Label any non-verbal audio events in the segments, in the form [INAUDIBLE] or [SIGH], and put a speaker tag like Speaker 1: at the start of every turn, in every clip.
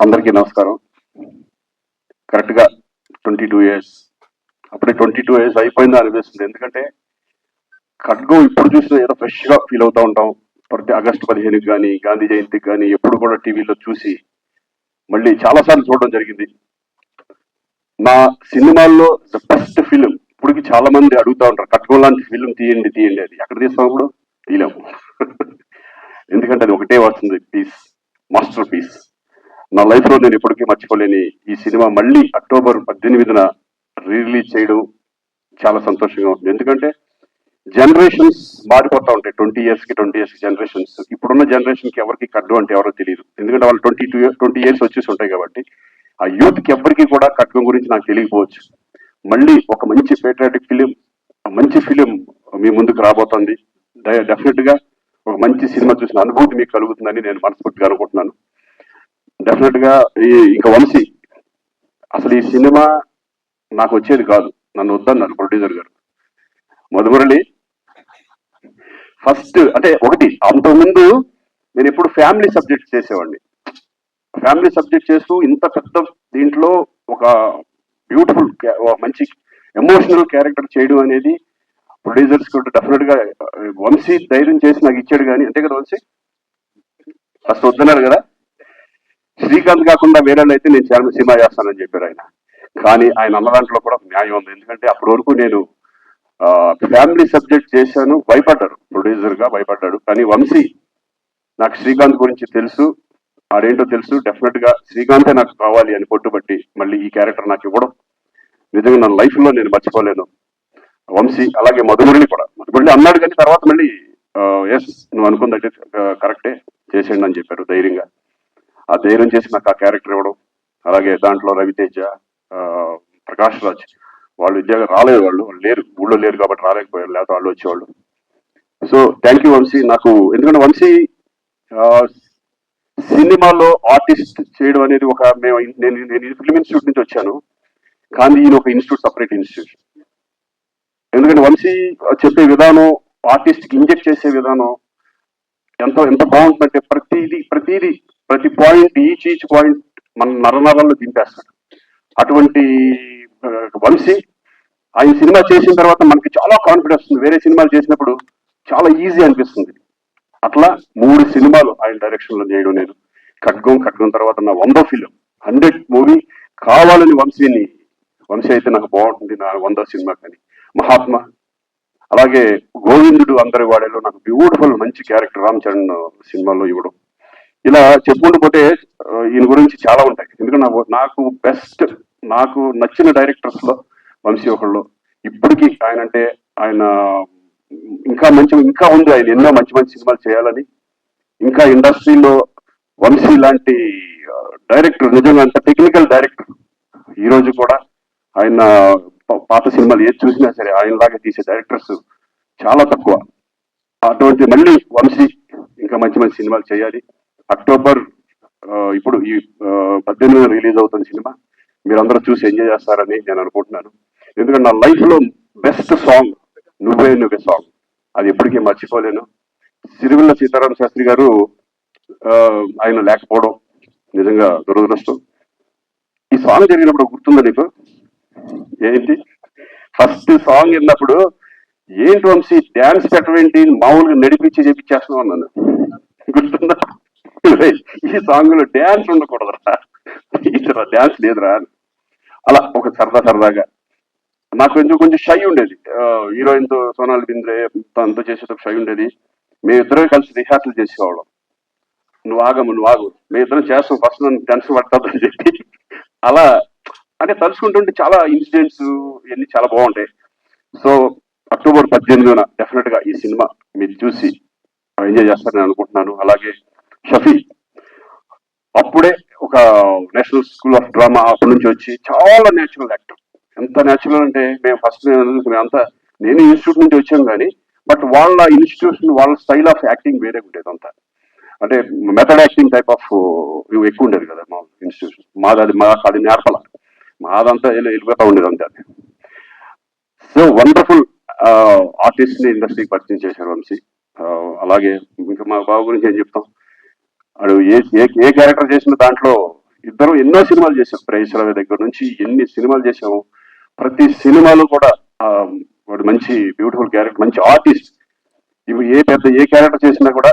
Speaker 1: అందరికీ నమస్కారం. కరెక్ట్గా ట్వంటీ టూ ఇయర్స్. అప్పుడే ట్వంటీ టూ ఇయర్స్ అయిపోయిందా అనిపిస్తుంది ఎందుకంటే ఖడ్గో ఇప్పుడు చూసినా ఏదో ఫ్రెష్గా ఫీల్ అవుతూ ఉంటాం. ప్రతి ఆగస్టు పదిహేనుకి కానీ గాంధీ జయంతికి కానీ ఎప్పుడు కూడా టీవీలో చూసి మళ్ళీ చాలాసార్లు చూడడం జరిగింది. నా సినిమాల్లో ద బెస్ట్ ఫిలిం ఇప్పటికి చాలా మంది అడుగుతా ఉంటారు ఖడ్గో లాంటి ఫిలిం తీయండి తీయండి అది. ఎక్కడ తీస్తాం ఇప్పుడు? తీయలేము. [LAUGHS] ఎందుకంటే అది ఒకటే వస్తుంది. పీస్ మాస్టర్ పీస్ నా లైఫ్లో నేను ఇప్పటికీ మర్చిపోలేని ఈ సినిమా మళ్ళీ అక్టోబర్ పద్దెనిమిదిన రిలీజ్ చేయడం చాలా సంతోషంగా ఉంటుంది ఎందుకంటే జనరేషన్స్ మారిపోతా ఉంటాయి. ట్వంటీ ఇయర్స్కి ట్వంటీ ఇయర్స్ జనరేషన్స్. ఇప్పుడున్న జనరేషన్కి ఎవరికి కడ్డు అంటే ఎవరో తెలియదు ఎందుకంటే వాళ్ళు ట్వంటీ టూ ట్వంటీ ఇయర్స్ వచ్చేసి ఉంటాయి కాబట్టి ఆ యూత్కి ఎవరికి కూడా కట్కం గురించి నాకు తెలియకపోవచ్చు. మళ్ళీ ఒక మంచి పేట్రియాటిక్ ఫిలిం మంచి ఫిలిం మీ ముందుకు రాబోతోంది. డెఫినెట్గా ఒక మంచి సినిమా చూసిన అనుభూతి మీకు కలుగుతుందని నేను మనస్ఫూర్తిగా అనుకుంటున్నాను. డెఫినెట్గా ఈ వంశీ. అసలు ఈ సినిమా నాకు వచ్చేది కాదు. నన్ను వద్దన్నారు ప్రొడ్యూసర్ గారు. మధుమురళి ఫస్ట్ అంటే ఒకటి అంతకుముందు నేను ఎప్పుడు ఫ్యామిలీ సబ్జెక్ట్ చేసేవాడిని. ఫ్యామిలీ సబ్జెక్ట్ చేస్తూ ఇంత పెద్ద దీంట్లో ఒక బ్యూటిఫుల్ మంచి ఎమోషనల్ క్యారెక్టర్ చేయడం అనేది ప్రొడ్యూసర్స్ కూడా డెఫినెట్గా వంశీ ధైర్యం చేసి నాకు ఇచ్చాడు కానీ అంతే కదా వంశీ? ఫస్ట్ వద్దన్నారు కదా? శ్రీకాంత్ కాకుండా వేరే అయితే నేను చాలా సినిమా చేస్తానని చెప్పారు ఆయన. కానీ ఆయన అన్న దాంట్లో కూడా న్యాయం ఉంది. ఎందుకంటే అప్పటి వరకు నేను ఫ్యామిలీ సబ్జెక్ట్ చేశాను భయపడ్డారు. ప్రొడ్యూసర్గా భయపడ్డాడు. కానీ వంశీ నాకు శ్రీకాంత్ గురించి తెలుసు. ఆడేంటో తెలుసు. డెఫినెట్గా శ్రీకాంతే నాకు కావాలి అని పట్టుబట్టి మళ్ళీ ఈ క్యారెక్టర్ నాకు ఇవ్వడం. నిజంగా నా లైఫ్లో నేను మర్చిపోలేను. వంశీ అలాగే మధుమురళి కూడా. మధుమురళి అన్నాడు కానీ తర్వాత మళ్ళీ ఎస్ నువ్వు అనుకుందంటే కరెక్టే చేసేయండి అని చెప్పారు ధైర్యంగా. ఆ ధైర్యం చేసి నాకు ఆ క్యారెక్టర్ ఇవ్వడం అలాగే దాంట్లో రవితేజ ప్రకాష్ రాజ్ వాళ్ళు ఉద్యోగం రాలేదు వాళ్ళు వాళ్ళు లేరు ఊళ్ళో లేరు కాబట్టి రాలేకపోయారు లేకపోతే వాళ్ళు వచ్చేవాళ్ళు. So thank you Vamsi. నాకు ఎందుకంటే వంశీ సినిమాలో ఆర్టిస్ట్ చేయడం అనేది ఒక మేము నేను నేను ఫిల్మ్ ఇన్స్టిట్యూట్ నుంచి వచ్చాను కానీ ఈయన ఒక ఇన్స్టిట్యూట్ సపరేట్ ఇన్స్టిట్యూట్. ఎందుకంటే వంశీ చెప్పే విధానం ఆర్టిస్ట్కి ఇంజెక్ట్ చేసే విధానం ఎంత ఎంత బాగుంటుందంటే ప్రతిదీ ప్రతిదీ ప్రతి పాయింట్ ఈచ్ ఈచ్ పాయింట్ మన నరనరాల్లో దింపేస్తాడు. అటువంటి ఆ, వంశీ ఆయన సినిమా చేసిన తర్వాత మనకి చాలా కాన్ఫిడెన్స్ ఉంది వేరే సినిమాలు చేసినప్పుడు చాలా ఈజీ అనిపిస్తుంది. అట్లా మూడు సినిమాలు ఆయన డైరెక్షన్లో చేయడం నేను. ఖడ్గం ఖడ్గం తర్వాత నా వందో ఫిలిం హండ్రెడ్ మూవీ కావాలని వంశీని వంశీ అయితే నాకు బాగుంటుంది నా వందో సినిమా కానీ. మహాత్మా. అలాగే గోవిందుడు అందరి వాడేలో నాకు బ్యూటిఫుల్ మంచి క్యారెక్టర్ రామ్ చరణ్ సినిమాలో ఇవ్వడం. ఇలా చెప్పుకుంటూ పోతే ఈయన గురించి చాలా ఉంటాయి. ఎందుకంటే నాకు బెస్ట్ నాకు నచ్చిన డైరెక్టర్స్లో వంశీ ఒకళ్ళు. ఇప్పటికీ ఆయన అంటే ఆయన ఇంకా మంచి ఇంకా ఉంది ఆయన. ఎన్నో మంచి మంచి సినిమాలు చేయాలని. ఇంకా ఇండస్ట్రీలో వంశీ లాంటి డైరెక్టర్ నిజంగా అంత టెక్నికల్ డైరెక్టర్ ఈ రోజు కూడా ఆయన పాత సినిమాలు ఏది చూసినా సరే ఆయనలాగా తీసే డైరెక్టర్స్ చాలా తక్కువ. అటువంటి మళ్ళీ వంశీ ఇంకా మంచి మంచి సినిమాలు చేయాలి. అక్టోబర్ ఇప్పుడు ఈ పద్దెనిమిది రిలీజ్ అవుతున్న సినిమా మీరందరూ చూసి ఎంజాయ్ చేస్తారని నేను అనుకుంటున్నాను. ఎందుకంటే నా లైఫ్లో బెస్ట్ సాంగ్ నువ్వే నువ్వే సాంగ్. అది ఎప్పటికీ మర్చిపోలేను. సిరివిల్ల సీతారామ శాస్త్రి గారు ఆయన లేకపోవడం నిజంగా దురదృష్టం. ఈ సాంగ్ జరిగినప్పుడు గుర్తుందా నీకు? ఏంటి? ఫస్ట్ సాంగ్ విన్నప్పుడు ఏంటి వంశీ డ్యాన్స్ పెట్టవేంటి మామూలుగా నడిపించి చేపించేస్తున్నావు అన్నాను. గుర్తుందా? ఈ సాంగ్లో డ్యాన్స్ ఉండకూడదురా. ఇతర డ్యాన్స్ లేదురా. అలా ఒక సరదా సరదాగా. నాకు కొంచెం కొంచెం షై ఉండేది. హీరోయిన్తో సోనాల్ బింద్రే తనతో చేసేటప్పుడు షై ఉండేది. మేమిద్దరం కలిసి రిహార్సల్ చేసేవాళ్ళం. నువ్వు ఆగము నువ్వు ఆగు. మేమిద్దరం చేస్తాం ఫస్ట్ నన్ను టెన్షన్ పడుతుందని చెప్పి. అలా అంటే తలుచుకుంటుంటే చాలా ఇన్సిడెంట్స్ ఇవన్నీ చాలా బాగుంటాయి. సో అక్టోబర్ పద్దెనిమిదిన డెఫినెట్గా ఈ సినిమా మీరు చూసి ఎంజాయ్ చేస్తారని అనుకుంటున్నాను. అలాగే షఫీ అప్పుడే ఒక నేషనల్ స్కూల్ ఆఫ్ డ్రామా అప్పటి నుంచి వచ్చి చాలా నేచురల్ యాక్టర్. ఎంత నేచురల్ అంటే మేము ఫస్ట్ మేమంతా నేను ఇన్స్టిట్యూట్ నుంచి వచ్చాం కానీ బట్ వాళ్ళ ఇన్స్టిట్యూషన్ వాళ్ళ స్టైల్ ఆఫ్ యాక్టింగ్ వేరే ఉండేది అంతా. అంటే మెథడ్ యాక్టింగ్ టైప్ ఆఫ్ ఎక్కువ ఉండేది కదా మా ఇన్స్టిట్యూషన్. మాది అది మా అది నేర్పల. మాదంతా వెళ్ళిపోతా ఉండేది అంతే అది. సో వండర్ఫుల్ ఆర్టిస్ట్ని ఇండస్ట్రీకి పరిచయం చేశారు వంశీ. అలాగే ఇంకా మా బాబు గురించి ఏం చెప్తాం? వాడు ఏ ఏ ఏ క్యారెక్టర్ చేసిన దాంట్లో ఇద్దరు ఎన్నో సినిమాలు చేసాం రవి దగ్గర నుంచి ఎన్ని సినిమాలు చేసాము ప్రతి సినిమాలో కూడా వాడు మంచి బ్యూటిఫుల్ క్యారెక్టర్ మంచి ఆర్టిస్ట్ ఇవి ఏ పెద్ద ఏ క్యారెక్టర్ చేసినా కూడా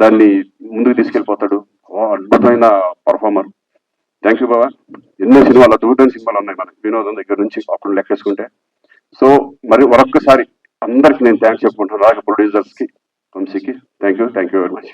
Speaker 1: దాన్ని ముందుకు తీసుకెళ్ళిపోతాడు. ఓ అద్భుతమైన పర్ఫార్మర్ థ్యాంక్ యూ బాబా ఎన్నో సినిమాలు అద్భుతమైన సినిమాలు ఉన్నాయి మనకి. వినోదం దగ్గర నుంచి అప్పుడు లెక్కేసుకుంటే. సో మరి మరొక్కసారి అందరికి నేను థ్యాంక్స్ చెప్పుకుంటున్నాను. అలాగే ప్రొడ్యూసర్స్కి వంశీకి. Thank you thank you very much